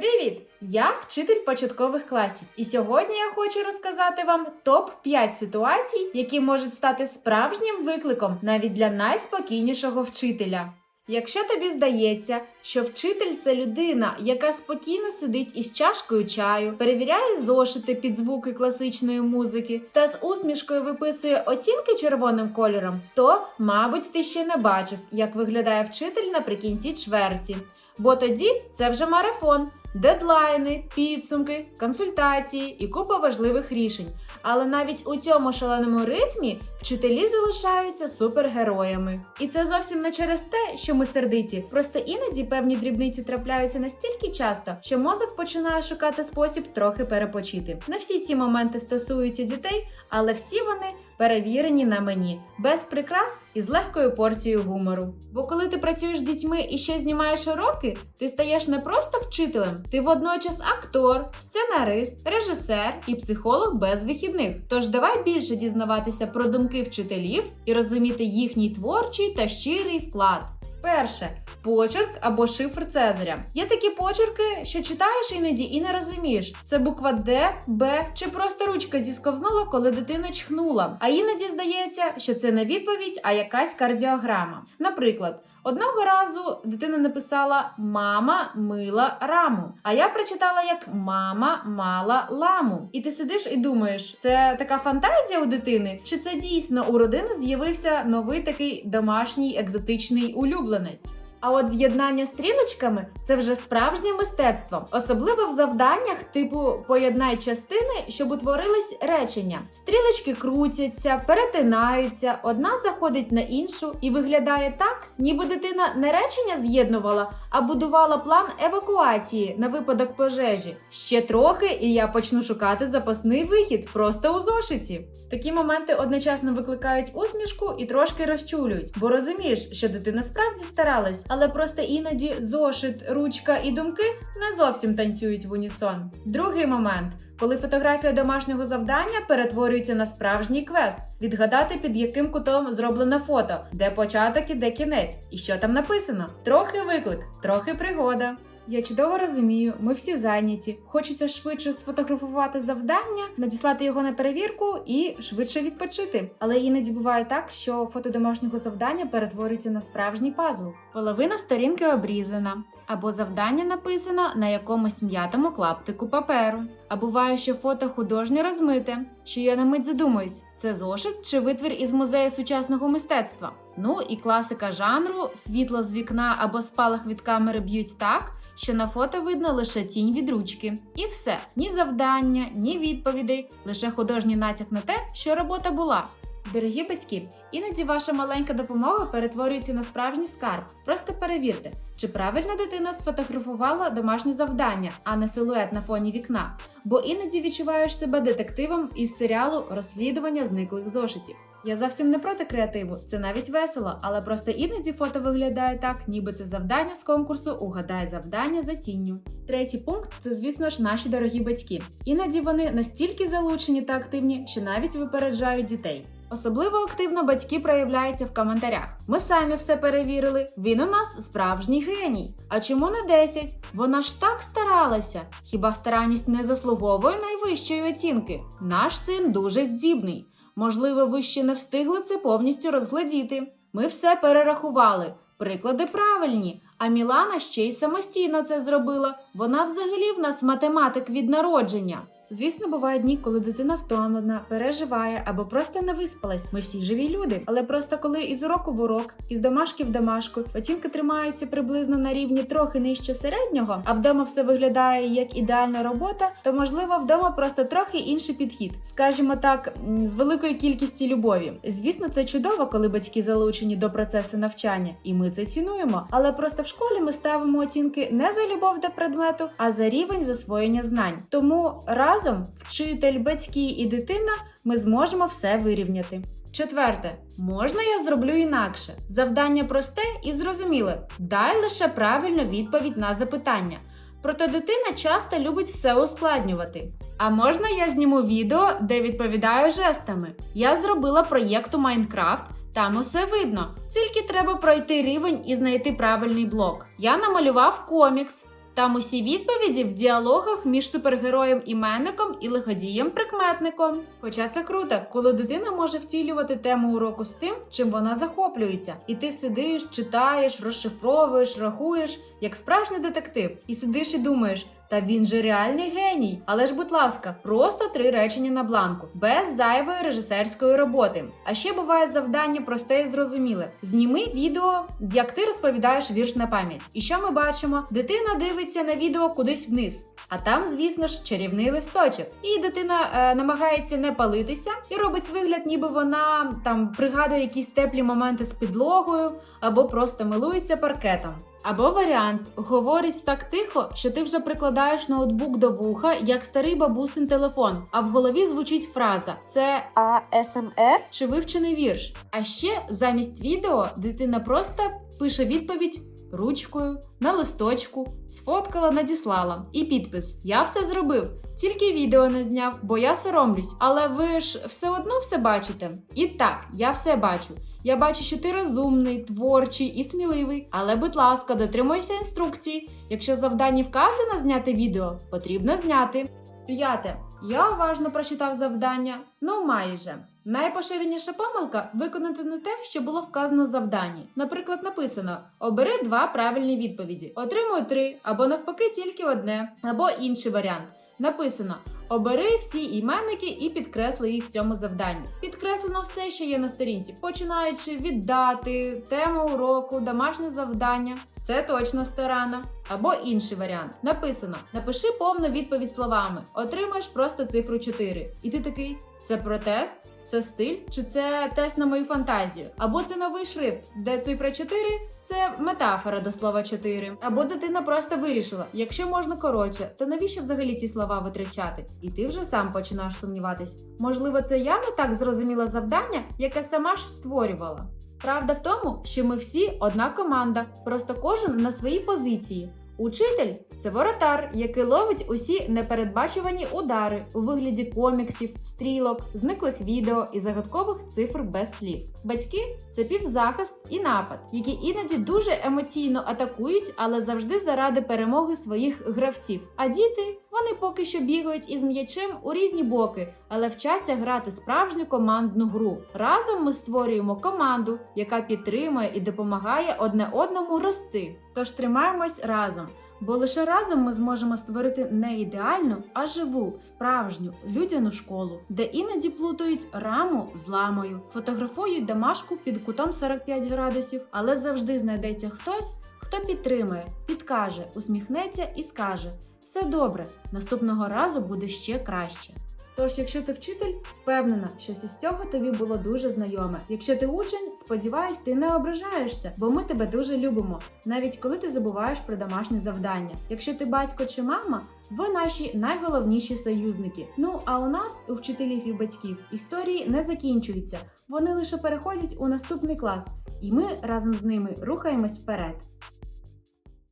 Привіт! Я вчитель початкових класів, і сьогодні я хочу розказати вам топ 5 ситуацій, які можуть стати справжнім викликом навіть для найспокійнішого вчителя. Якщо тобі здається, що вчитель це людина, яка спокійно сидить із чашкою чаю, перевіряє зошити під звуки класичної музики та з усмішкою виписує оцінки червоним кольором, то, мабуть, ти ще не бачив, як виглядає вчитель наприкінці чверті. Бо тоді це вже марафон, дедлайни, підсумки, консультації і купа важливих рішень. Але навіть у цьому шаленому ритмі вчителі залишаються супергероями. І це зовсім не через те, що ми сердиті. Просто іноді певні дрібниці трапляються настільки часто, що мозок починає шукати спосіб трохи перепочити. Не всі ці моменти стосуються дітей, але всі вони перевірені на мені, без прикрас і з легкою порцією гумору. Бо коли ти працюєш з дітьми і ще знімаєш уроки, ти стаєш не просто вчителем, ти водночас актор, сценарист, режисер і психолог без вихідних. Тож давай більше дізнаватися про думки вчителів і розуміти їхній творчий та щирий вклад. Перше почерк або шифр Цезаря. Є такі почерки, що читаєш іноді і не розумієш. Це буква Д, Б чи просто ручка зісковзнула, коли дитина чхнула. А іноді здається, що це не відповідь, а якась кардіограма. Наприклад. Одного разу дитина написала Мама мила раму. А я прочитала як Мама мала ламу. І ти сидиш і думаєш, це така фантазія у дитини? Чи це дійсно у родини з'явився новий такий домашній екзотичний улюбленець? А от з'єднання стрілочками це вже справжнє мистецтво, особливо в завданнях типу поєднай частини, щоб утворились речення. Стрілочки крутяться, перетинаються, одна заходить на іншу і виглядає так, ніби дитина не речення з'єднувала, а будувала план евакуації на випадок пожежі. Ще трохи, і я почну шукати запасний вихід просто у зошиті. Такі моменти одночасно викликають усмішку і трошки розчулюють, бо розумієш, що дитина справді старалась, але просто іноді зошит, ручка і думки не зовсім танцюють в унісон. Другий момент. Коли фотографія домашнього завдання перетворюється на справжній квест, відгадати під яким кутом зроблено фото, де початок і де кінець, і що там написано. Трохи виклик, трохи пригода. Я чудово розумію, ми всі зайняті. Хочеться швидше сфотографувати завдання, надіслати його на перевірку і швидше відпочити. Але іноді буває так, що фото домашнього завдання перетворюється на справжній пазл. Половина сторінки обрізана, або завдання написано на якомусь м'ятому клаптику паперу. А буває, що фото художнє розмите, що я на мить задумуюсь, це зошит чи витвір із музею сучасного мистецтва. Ну і класика жанру, світло з вікна або спалах від камери б'ють так що на фото видно лише тінь від ручки. І все, ні завдання, ні відповідей, лише художній натяк на те, що робота була. Дорогі батьки, іноді ваша маленька допомога перетворюється на справжній скарб. Просто перевірте, чи правильно дитина сфотографувала домашнє завдання, а не силует на фоні вікна. Бо іноді відчуваєш себе детективом із серіалу розслідування зниклих зошитів. Я зовсім не проти креативу, це навіть весело, але просто іноді фото виглядає так, ніби це завдання з конкурсу Угадай завдання за тінню. Третій пункт це, звісно ж, наші дорогі батьки. Іноді вони настільки залучені та активні, що навіть випереджають дітей. Особливо активно батьки проявляються в коментарях. Ми самі все перевірили. Він у нас справжній геній. А чому не 10? Вона ж так старалася. Хіба старанність не заслуговує найвищої оцінки? Наш син дуже здібний. Можливо, ви ще не встигли це повністю розглядіти. Ми все перерахували. Приклади правильні. А Мілана ще й самостійно це зробила. Вона взагалі в нас математик від народження. Звісно, бувають дні, коли дитина втомлена, переживає або просто не виспалась. Ми всі живі люди. Але просто коли із уроку в урок, із домашки в домашку, оцінки тримаються приблизно на рівні трохи нижче середнього, а вдома все виглядає як ідеальна робота, то можливо вдома просто трохи інший підхід, скажімо так, з великою кількістю любові. Звісно, це чудово, коли батьки залучені до процесу навчання, і ми це цінуємо. Але просто в школі ми ставимо оцінки не за любов до предмету, а за рівень засвоєння знань. Тому раз разом, вчитель, батьки і дитина, ми зможемо все вирівняти. Четверте, можна я зроблю інакше. Завдання просте і зрозуміле. Дай лише правильну відповідь на запитання. Проте дитина часто любить все ускладнювати. А можна я зніму відео, де відповідаю жестами? Я зробила проєкт у Майнкрафт. Там усе видно, тільки треба пройти рівень і знайти правильний блок. Я намалював комікс, Там усі відповіді в діалогах між супергероєм іменником і лиходієм прикметником. Хоча це круто, коли дитина може втілювати тему уроку з тим, чим вона захоплюється, і ти сидиш, читаєш, розшифровуєш, рахуєш, як справжній детектив, і сидиш і думаєш. Та він же реальний геній. Але ж, будь ласка, просто три речення на бланку, без зайвої режисерської роботи. А ще буває завдання просте і зрозуміле: зніми відео, як ти розповідаєш вірш на пам'ять. І що ми бачимо? Дитина дивиться на відео кудись вниз. А там, звісно ж, чарівний листочок. І дитина е, намагається не палитися і робить вигляд, ніби вона там пригадує якісь теплі моменти з підлогою або просто милується паркетом. Або варіант говорить так тихо, що ти вже прикладаєш ноутбук до вуха, як старий бабусин телефон, а в голові звучить фраза: це АСМР? чи вивчений вірш. А ще замість відео дитина просто пише відповідь ручкою на листочку, сфоткала, надіслала. І підпис: Я все зробив. Тільки відео не зняв, бо я соромлюсь, але ви ж все одно все бачите. І так, я все бачу. Я бачу, що ти розумний, творчий і сміливий. Але, будь ласка, дотримуйся інструкції. Якщо завданні вказано зняти відео, потрібно зняти. П'яте. Я уважно прочитав завдання. Ну, майже. Найпоширеніша помилка виконати не те, що було вказано в завданні. Наприклад, написано: обери два правильні відповіді, отримуй три, або навпаки, тільки одне, або інший варіант. Написано: обери всі іменники і підкресли їх в цьому завданні. Підкреслено все, що є на сторінці, починаючи від дати, тему уроку, домашнє завдання. Це точно старана. Або інший варіант. Написано: напиши повну відповідь словами, отримаєш просто цифру 4. І ти такий: це протест. Це стиль, чи це тест на мою фантазію? Або це новий шрифт, де цифра 4 – це метафора до слова 4. Або дитина просто вирішила, якщо можна коротше, то навіщо взагалі ці слова витрачати? І ти вже сам починаєш сумніватись. Можливо, це я не так зрозуміла завдання, яке сама ж створювала. Правда в тому, що ми всі одна команда, просто кожен на своїй позиції. Учитель це воротар, який ловить усі непередбачувані удари у вигляді коміксів, стрілок, зниклих відео і загадкових цифр без слів. Батьки це півзахист і напад, які іноді дуже емоційно атакують, але завжди заради перемоги своїх гравців. А діти вони поки що бігають із м'ячем у різні боки, але вчаться грати справжню командну гру. Разом ми створюємо команду, яка підтримує і допомагає одне одному рости. Тож тримаємось разом. Бо лише разом ми зможемо створити не ідеальну, а живу, справжню людяну школу, де іноді плутають раму з ламою, фотографують домашку під кутом 45 градусів, але завжди знайдеться хтось, хто підтримує, підкаже, усміхнеться і скаже: все добре, наступного разу буде ще краще. Тож, якщо ти вчитель, впевнена, щось із цього тобі було дуже знайоме. Якщо ти учень, сподіваюсь, ти не ображаєшся, бо ми тебе дуже любимо, навіть коли ти забуваєш про домашнє завдання. Якщо ти батько чи мама, ви наші найголовніші союзники. Ну а у нас, у вчителів і батьків, історії не закінчуються, вони лише переходять у наступний клас, і ми разом з ними рухаємось вперед.